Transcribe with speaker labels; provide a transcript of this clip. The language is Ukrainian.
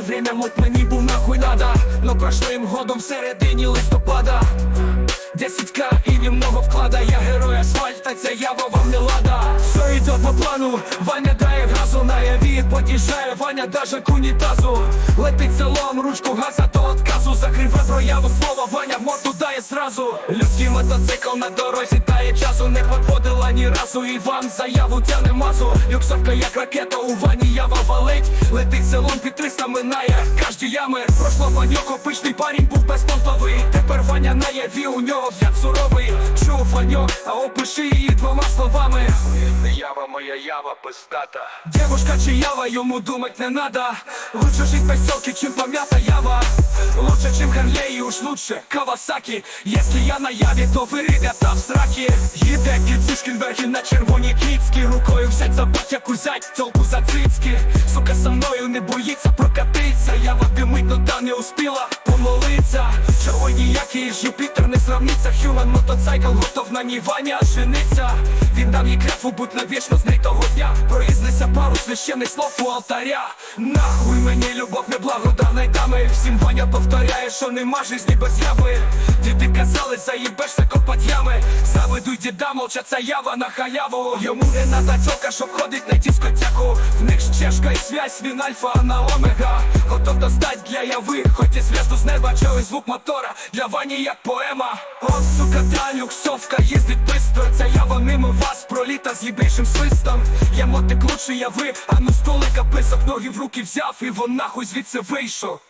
Speaker 1: время мот мені був нахуй надо. Но прошлим годом в середині листопада. 10к і немного вклада. Я герой асфальта, ця ява вам не лада. Все йде по плану, Ваня дає газу На яві под'їжджає Ваня даже к унітазу. Летить селом, ручку газа до отказу прояву слова, Ваня морду дає зразу. Людський мотоцикл на дорозі дає часу Не подводила ні разу Іван заяву тяне мазу. Люксовка як ракета, у Вані ява валить. Летить селом під 300 минає Кажді ями, прошло Ваньок Опичний парень був безпонтовий Тепер Ваня на яві, у нього взгляд суровий. Чув Ваньок, а опиши її двома словами. Ява моя ява пиздата. Девушка чи ява, йому думать не надо. Лучше жить в поселке, чем помята ява Лучше, чем уж лучше Кавасаки Если я на яві, то вы ребята, в сраки Їде Кіцюшкін верхи на червоні кіцькі. Рукою взять за батяк узять, толку за цицьки Чого Юпітер не сравниться Хюман мотоцикл готов на ній Ваня жениться. Він дав їй клятву, будь навічно з неї того дня. Проїзнися пару священних слов у алтаря. Нахуй мені любов не благодавної дами Всім Ваня повторяє, що нема жизні без яви Діти казали, заїбешся Заведуй діда, молча ця ява на халяву. Йому не надо тьока, що входить на дискотеку В них чешка і связь, він альфа, а на омега. Готов достать для яви, хоч і зв'язку з неба Чує звук мотора, для Вані як поема. О, сука, та люксовка їздить бистро. Ця ява мимо вас проліта з їбейшим свистом. Я мотик лучше яви, а ну столика писок Ноги в руки взяв і вон нахуй звідси вийшов